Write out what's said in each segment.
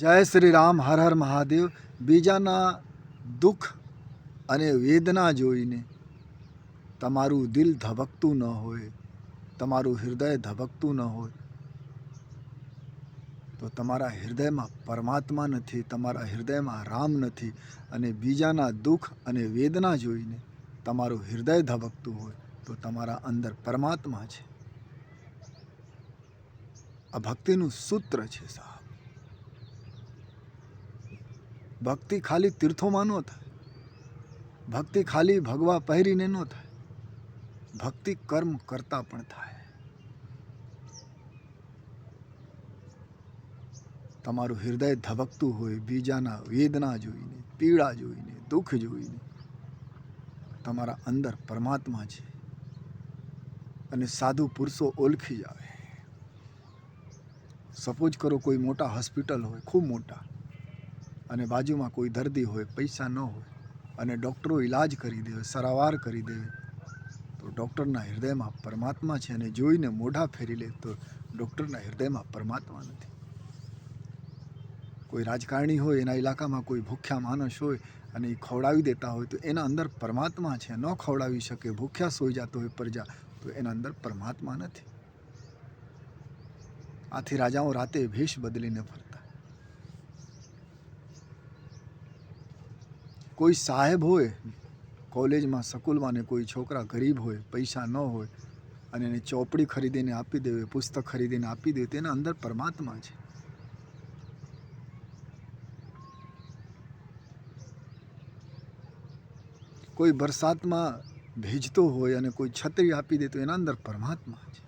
જય શ્રી રામ, હર હર મહાદેવ. બીજાના દુઃખ અને વેદના જોઈને તમારું દિલ ધબકતું ન હોય, તમારું હૃદય ધબકતું ન હોય, તો તમારા હૃદયમાં પરમાત્મા નથી, તમારા હૃદયમાં રામ નથી અને બીજાના દુઃખ અને વેદના જોઈને તમારું હૃદય ધબકતું હોય, તો તમારા અંદર પરમાત્મા છે. આ ભક્તિનું સૂત્ર છે સાહેબ. ભક્તિ ખાલી તીર્થોમાં ન થાય. ભક્તિ ખાલી ભગવા પહેરીને ન થાય. ભક્તિ કર્મ કરતા પણ થાય. તમારું હૃદય ધબકતું હોય, બીજાના વેદના જોઈને, પીડા જોઈને, દુઃખ જોઈને. તમારા અંદર પરમાત્મા છે. અને સાધુ પુરુષો ઓળખી જાય સપોઝ કરો કોઈ મોટા હોસ્પિટલ હોય, ખૂબ મોટા. અને બાજુમાં કોઈ દર્દી હોય, પૈસા ન હોય અને ડૉક્ટરો ઈલાજ કરી દે, સારવાર કરી દે, તો ડૉક્ટરના હૃદયમાં પરમાત્મા છે અને જોઈને મોઢા ફેરી લે તો ડૉક્ટરના હૃદયમાં પરમાત્મા નથી. કોઈ રાજકારણી હોય, એના ઇલાકામાં કોઈ ભૂખ્યા માણસ હોય અને એ ખવડાવી દેતા હોય, તો એના અંદર પરમાત્મા છે. ન ખવડાવી શકે, ભૂખ્યા સોઈ જતો હોય પ્રજા તો એના અંદર પરમાત્મા નથી. આથી રાજાઓ રાતે ભેષ બદલીને ફરતા. કોઈ સાહેબ હોય, કોલેજમાં, સ્કૂલમાં ને કોઈ છોકરા ગરીબ હોય, પૈસા ન હોય, અને એને ચોપડી ખરીદીને આપી દેવે પુસ્તક ખરીદીને આપી દે તેના અંદર પરમાત્મા છે. કોઈ વરસાદમાં ભેજતો હોય અને કોઈ છત્રી આપી દે તો એના અંદર પરમાત્મા છે.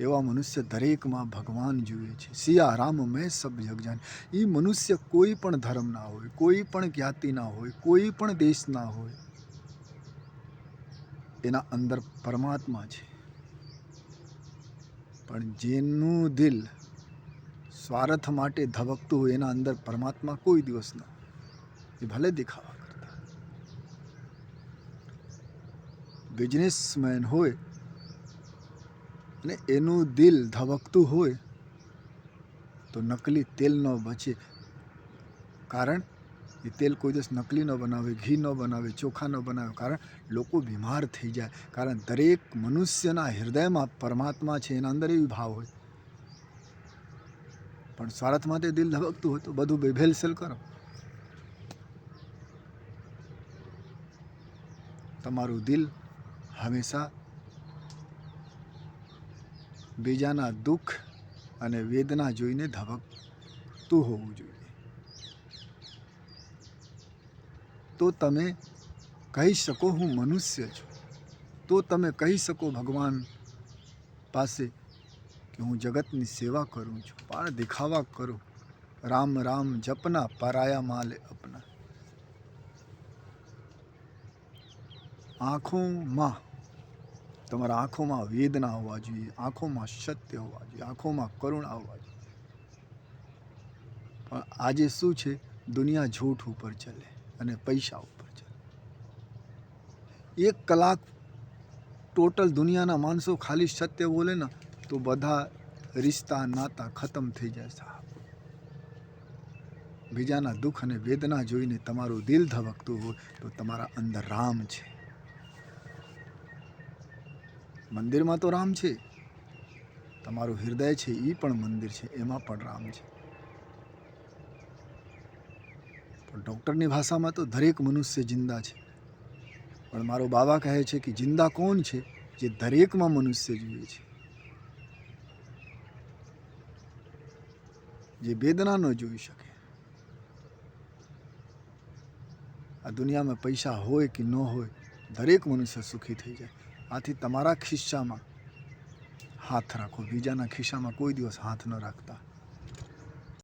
એવા મનુષ્ય દરેકમાં ભગવાન જુએ છે. સિયા રામ મેં સબ જગજાન એ મનુષ્ય કોઈ પણ ધર્મના હોય, કોઈ પણ જ્ઞાતિના હોય, કોઈ પણ દેશના હોય, એના અંદર પરમાત્મા છે. પણ જેનું દિલ સ્વાર્થ માટે ધબકતું હોય, એના અંદર પરમાત્મા કોઈ દિવસ ના. એ ભલે દેખાવા કરતા બિઝનેસમેન હોય અને એનું દિલ ધબકતું હોય તો નકલી તેલ ન બચે. કારણ એ તેલ કોઈ દિવસ નકલી ન બનાવે, ઘી ન બનાવે, ચોખા ન બનાવે. કારણ લોકો બીમાર થઈ જાય. કારણ દરેક મનુષ્યના હૃદયમાં પરમાત્મા છે, એના અંદર એવી ભાવ હોય. પણ સ્વાર્થ માટે દિલ ધબકતું હોય તો બધું બેભેલસેલ કરો. તમારું દિલ હંમેશા બીજાના દુઃખ અને વેદના જોઈને ધબકતું હોવું જોઈએ. તો તમે કહી શકો હું મનુષ્ય છું. તો તમે કહી શકો ભગવાન પાસે કે હું જગતની સેવા કરું છું. પણ દેખાવા કરું. રામ રામ જપના પરાયા માલે અપના. આંખોમાં તમારા આંખોમાં વેદના હોવા જોઈએ, આંખોમાં સત્ય હોવા જોઈએ, આંખોમાં કરુણા હોવા જોઈએ. પણ આજે શું છે? દુનિયા ઝૂઠ ઉપર ચાલે અને પૈસા ઉપર ચાલે. એક કલાક ટોટલ દુનિયાના માણસો ખાલી સત્ય બોલે ને, તો બધા રિશ્તા નાતા ખતમ થઈ જાય સાહેબ. બીજાના દુઃખ અને વેદના જોઈને તમારું દિલ ધબકતું હોય, તો તમારા અંદર રામ છે. મંદિરમાં તો રામ છે. તમારું હૃદય છે એ પણ મંદિર છે, એમાં પણ રામ છે. પણ ડૉક્ટરની ભાષામાં તો દરેક મનુષ્ય જિંદા છે. પણ મારો બાબા કહે છે કે જિંદા કોણ છે જે દરેકમાં મનુષ્ય જુએ છે? જે વેદના ન જોઈ શકે. આ દુનિયામાં પૈસા હોય કે ન હોય, દરેક મનુષ્ય સુખી થઈ જાય. આથી તમારા ખિસ્સામાં હાથ રાખો. બીજાના ખિસ્સામાં કોઈ દિવસ હાથ ન રાખતા.